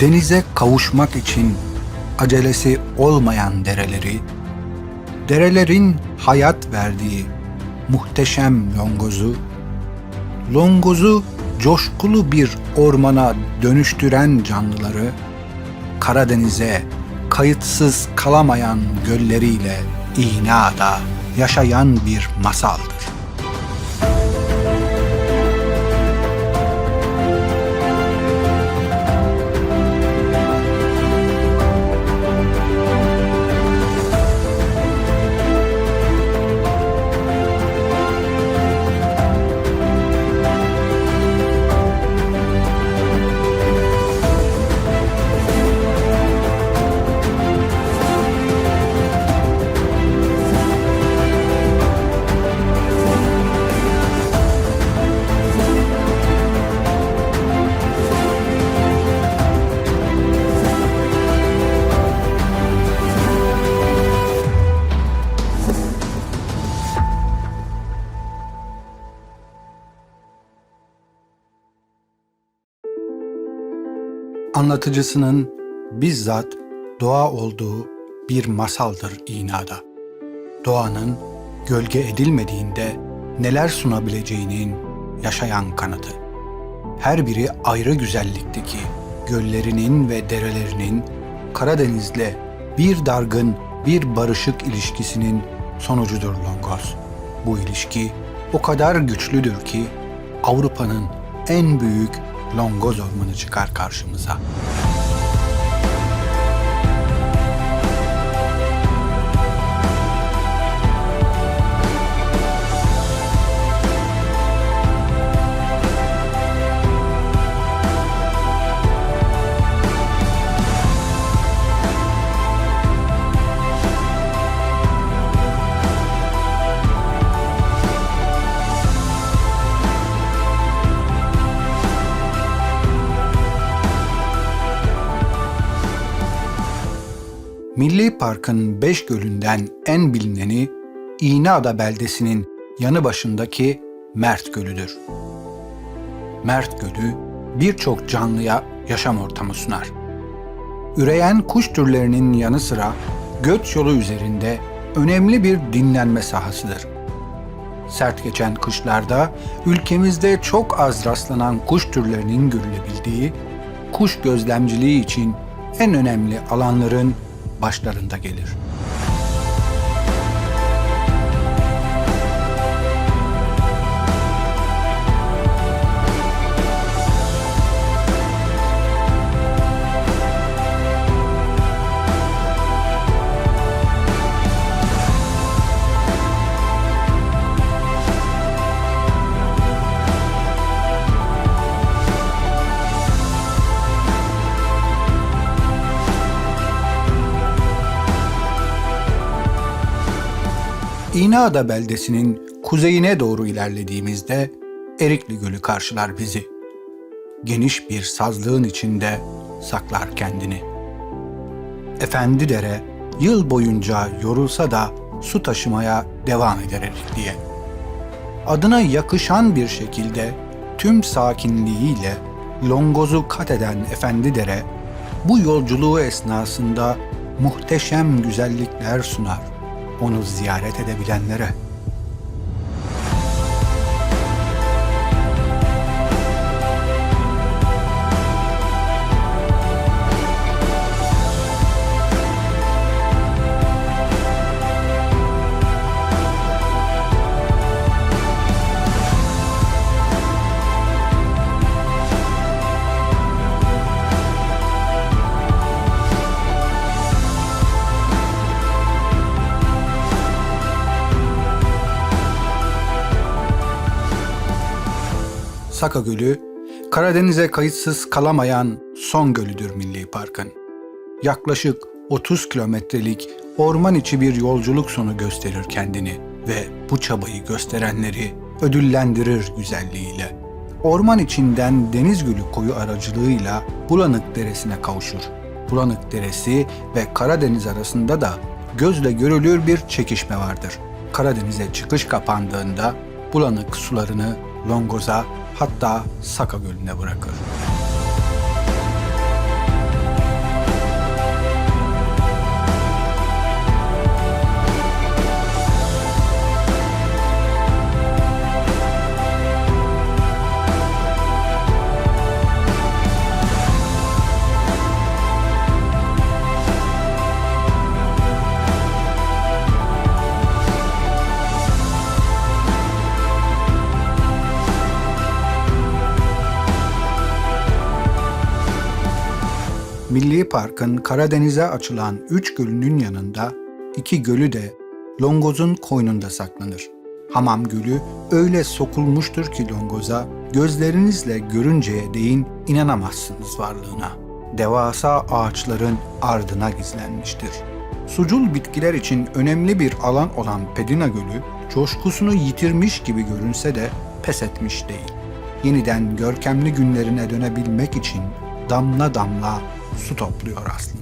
denize kavuşmak için acelesi olmayan dereleri, derelerin hayat verdiği muhteşem longozu, longozu coşkulu bir ormana dönüştüren canlıları, Karadeniz'e kayıtsız kalamayan gölleriyle İğneada yaşayan bir masaldır. Anlatıcısının bizzat doğa olduğu bir masaldır İnada. Doğanın gölge edilmediğinde neler sunabileceğinin yaşayan kanıtı. Her biri ayrı güzellikteki göllerinin ve derelerinin Karadeniz'le bir dargın, bir barışık ilişkisinin sonucudur Longos. Bu ilişki o kadar güçlüdür ki Avrupa'nın en büyük Longoz ormanı çıkar karşımıza. Park'ın beş gölünden en bilineni İğneada beldesinin yanı başındaki Mert Gölü'dür. Mert Gölü birçok canlıya yaşam ortamı sunar. Üreyen kuş türlerinin yanı sıra göç yolu üzerinde önemli bir dinlenme sahasıdır. Sert geçen kışlarda ülkemizde çok az rastlanan kuş türlerinin görülebildiği, kuş gözlemciliği için en önemli alanların başlarında gelir. İğneada beldesinin kuzeyine doğru ilerlediğimizde Erikli Gölü karşılar bizi. Geniş bir sazlığın içinde saklar kendini. Efendi dere yıl boyunca yorulsa da su taşımaya devam eder Erikli'ye. Adına yakışan bir şekilde tüm sakinliğiyle Longoz'u kat eden Efendi dere bu yolculuğu esnasında muhteşem güzellikler sunar onu ziyaret edebilenlere. Saka Gölü, Karadeniz'e kayıtsız kalamayan son gölüdür Milli Park'ın. Yaklaşık 30 kilometrelik orman içi bir yolculuk sonu gösterir kendini ve bu çabayı gösterenleri ödüllendirir güzelliğiyle. Orman içinden Deniz Gölü koyu aracılığıyla Bulanık Deresi'ne kavuşur. Bulanık Deresi ve Karadeniz arasında da gözle görülür bir çekişme vardır. Karadeniz'e çıkış kapandığında Bulanık sularını Longoz'a hatta Saka Gölü'ne bırakır. Milli Park'ın Karadeniz'e açılan üç gölünün yanında iki gölü de Longoz'un koynunda saklanır. Hamam Gölü öyle sokulmuştur ki Longoz'a gözlerinizle görünceye değin inanamazsınız varlığına. Devasa ağaçların ardına gizlenmiştir. Sucul bitkiler için önemli bir alan olan Pedina Gölü coşkusunu yitirmiş gibi görünse de pes etmiş değil. Yeniden görkemli günlerine dönebilmek için damla damla su topluyor aslında.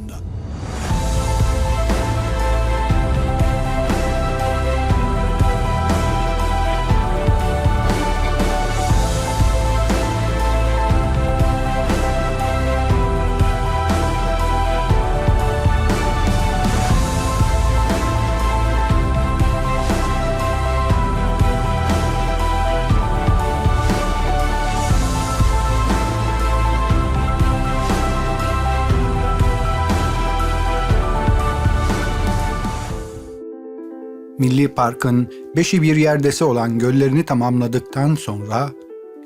Milli Park'ın beşi bir yerdesi olan göllerini tamamladıktan sonra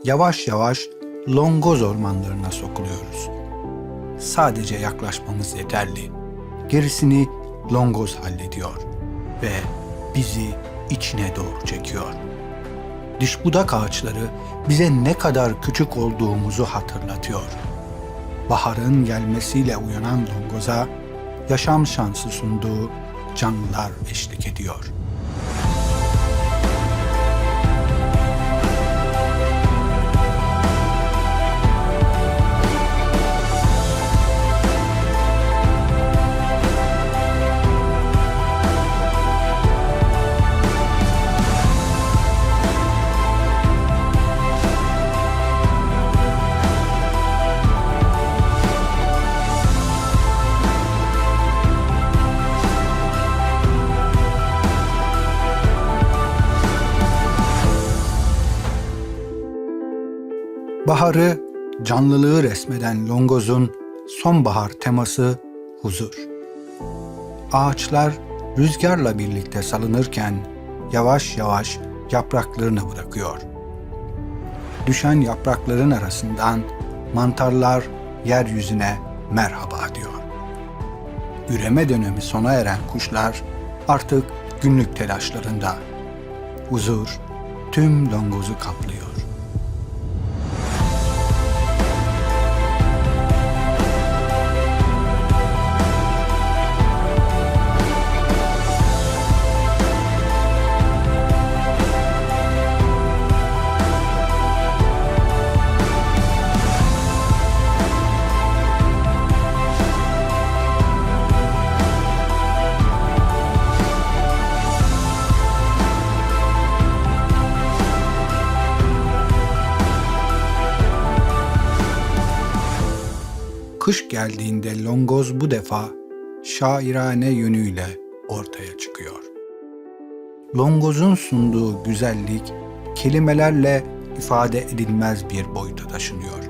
yavaş yavaş Longoz ormanlarına sokuluyoruz. Sadece yaklaşmamız yeterli. Gerisini Longoz hallediyor ve bizi içine doğru çekiyor. Dişbudak ağaçları bize ne kadar küçük olduğumuzu hatırlatıyor. Baharın gelmesiyle uyanan Longoz'a yaşam şansı sunduğu canlılar eşlik ediyor. Baharı, canlılığı resmeden Longoz'un sonbahar teması huzur. Ağaçlar rüzgarla birlikte salınırken yavaş yavaş yapraklarını bırakıyor. Düşen yaprakların arasından mantarlar yeryüzüne merhaba diyor. Üreme dönemi sona eren kuşlar artık günlük telaşlarında. Huzur tüm Longoz'u kaplıyor. Kış geldiğinde Longoz bu defa şairane yönüyle ortaya çıkıyor. Longoz'un sunduğu güzellik kelimelerle ifade edilmez bir boyuta taşınıyor.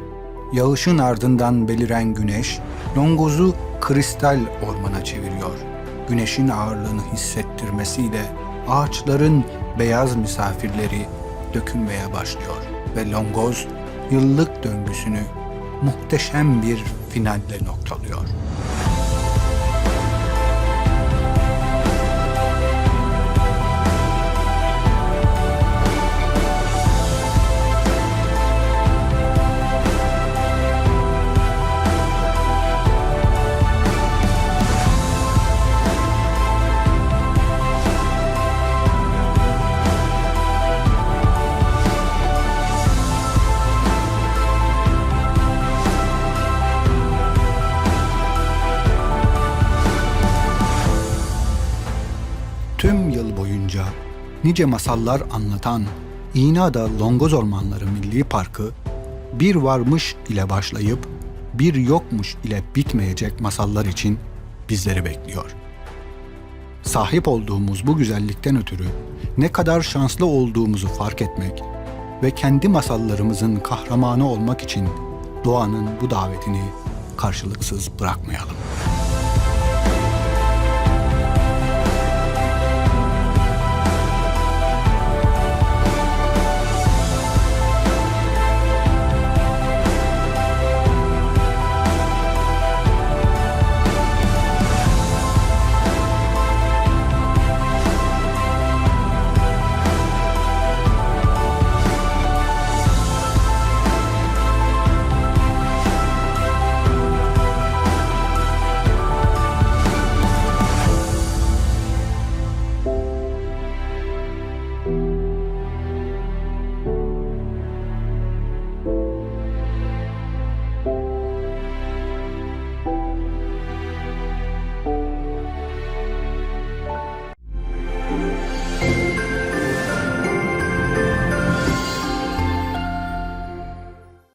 Yağışın ardından beliren güneş Longoz'u kristal ormana çeviriyor. Güneşin ağırlığını hissettirmesiyle ağaçların beyaz misafirleri dökülmeye başlıyor ve Longoz yıllık döngüsünü muhteşem bir finalle noktalıyor. Nice masallar anlatan İğneada Longoz Ormanları Milli Parkı bir varmış ile başlayıp bir yokmuş ile bitmeyecek masallar için bizleri bekliyor. Sahip olduğumuz bu güzellikten ötürü ne kadar şanslı olduğumuzu fark etmek ve kendi masallarımızın kahramanı olmak için doğanın bu davetini karşılıksız bırakmayalım.